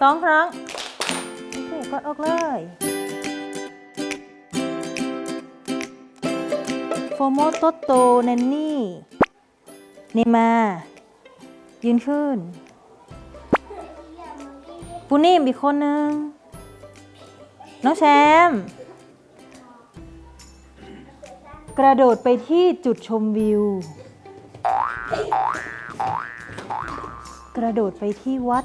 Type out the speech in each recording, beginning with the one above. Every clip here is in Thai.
สองครั้ง โอเค กดออกเลยโฟโมโตโตแนนนี่เนมา ยืนขึ้นปูนิ่มอีกคนนึง น้องแชมป์กระโดดไปที่จุดชมวิว กระโดดไปที่วัด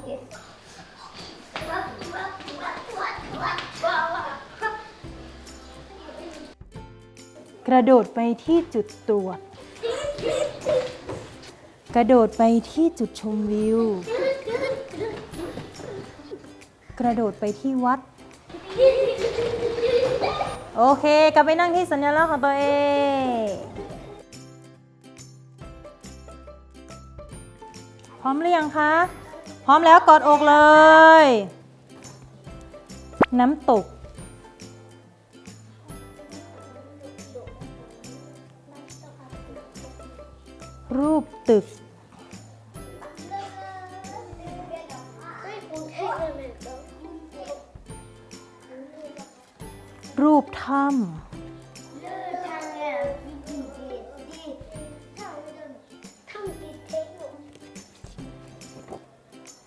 กระโดดไปที่จุดตรวจ กระโดดไปที่จุดชมวิว กระโดดไปที่วัด โอเค กลับไปนั่งที่สัญลักษณ์ของตัวเองพร้อมหรือยังคะ พร้อมแล้วกอดอกเลย น้ำตก รูปตึก รูปถ้ำ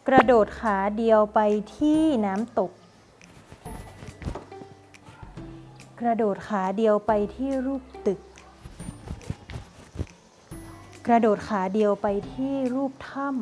กระโดดขาเดียวไปที่น้ำตก กระโดดขาเดียวไปที่รูปตึก กระโดดขาเดียวไปที่รูปถ้ำ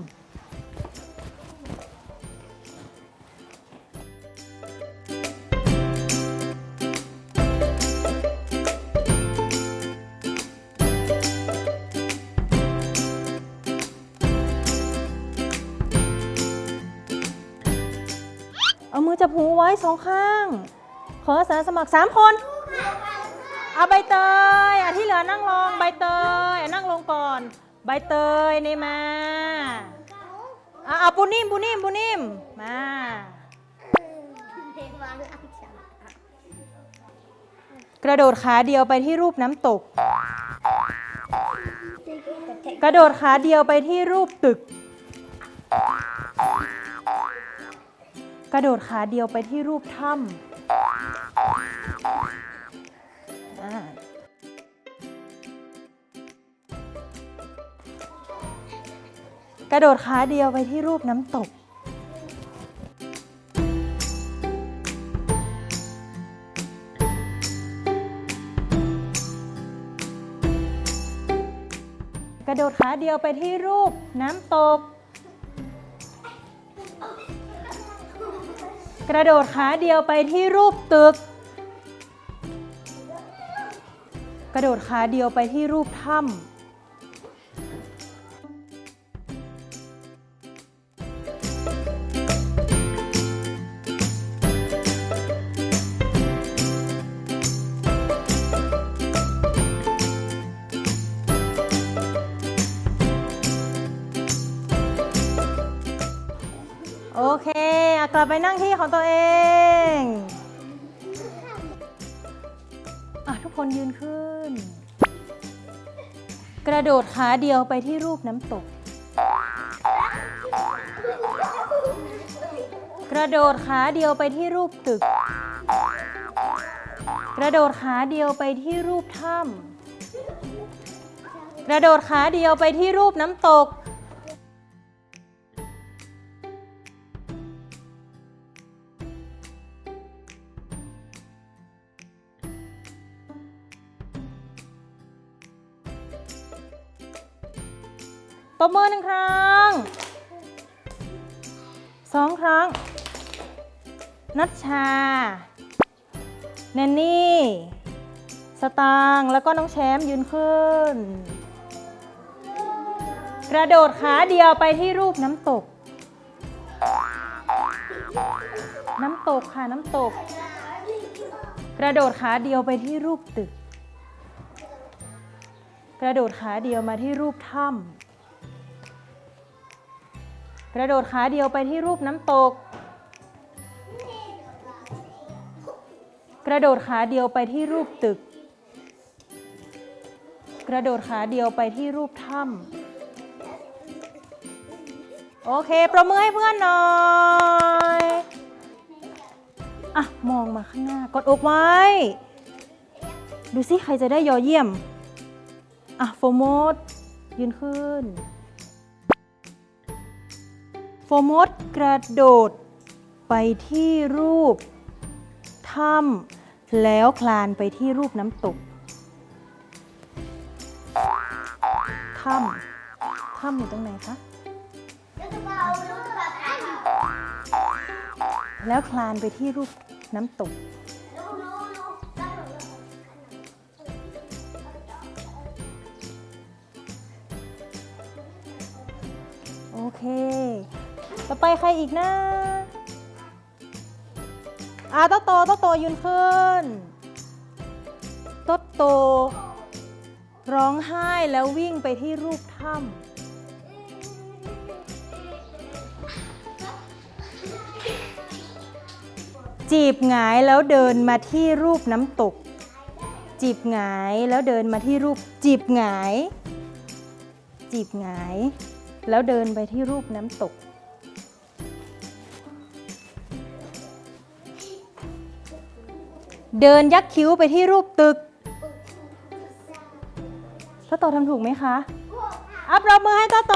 เอามือจับหูไว้สองข้าง ขออาสาสมัครสามคนเอาใบเตยอะที่เหลือนั่งลงใบเตยอะนั่งลงก่อน ใบเตยนี่มาอะเอาปูนิ่มปูนิ่มปูนิ่มมากระโดดขาเดียวไปที่รูปน้ำตก กระโดดขาเดียวไปที่รูปตึก กระโดดขาเดียวไปที่รูปถ้ำ กระโดดขาเดียวไปที่รูปน้ำตก กระโดดขาเดียวไปที่รูปน้ำตก กระโดดขาเดียวไปที่รูปตึก กระโดดขาเดียวไปที่รูปถ้ำ โอเคอะกลับไปนั่งที่ของตัวเองอะทุกคนยืนขึ้น กระโดดขาเดียวไปที่รูปน้ำตก กระโดดขาเดียวไปที่รูปตึก กระโดดขาเดียวไปที่รูปถ้ำกระโดดขาเดียวไปที่รูปน้ำตก ตบมือหนึ่งครั้งสองครั้ง นัชชา แนนนี่ สตางแล้วก็น้องแชมป์ยืนขึ้น กระโดดขาเดียวไปที่รูปน้ำตก น้ำตกค่ะน้ำตก กระโดดขาเดียวไปที่รูปตึก กระโดดขาเดียวมาที่รูปถ้ำ กระโดดขาเดียวไปที่รูปน้ำตก กระโดดขาเดียวไปที่รูปตึก กระโดดขาเดียวไปที่รูปถ้ำโอเคประมือให้เพื่อนหน่อยอะมองมาข้างหน้ากดอกไว้ ดูสิใครจะได้ยอเยี่ยม อะโฟโมดยืนขึ้น ฟร์โมดกระโดด ไปที่รูปถ้ำแล้วคลานไปที่รูปน้ำตกถ้ำถ้ำอยู่ตรงไหนคะแล้วคลานไปที่รูปน้ำตก ต่อไปใครอีกนะอาโตโตโตโตยืนขึ้นโตโต ร้องไห้แล้ววิ่งไปที่รูปถ้ำจีบหงายแล้วเดินมาที่รูปน้ำตก จีบหงายแล้วเดินมาที่รูป จีบหงาย จีบหงาย แล้วเดินไปที่รูปน้ำตก เดินยักคิ้วไปที่รูปตึกต้าโตทำถูกไหมคะอัปรบมือให้ต้าโต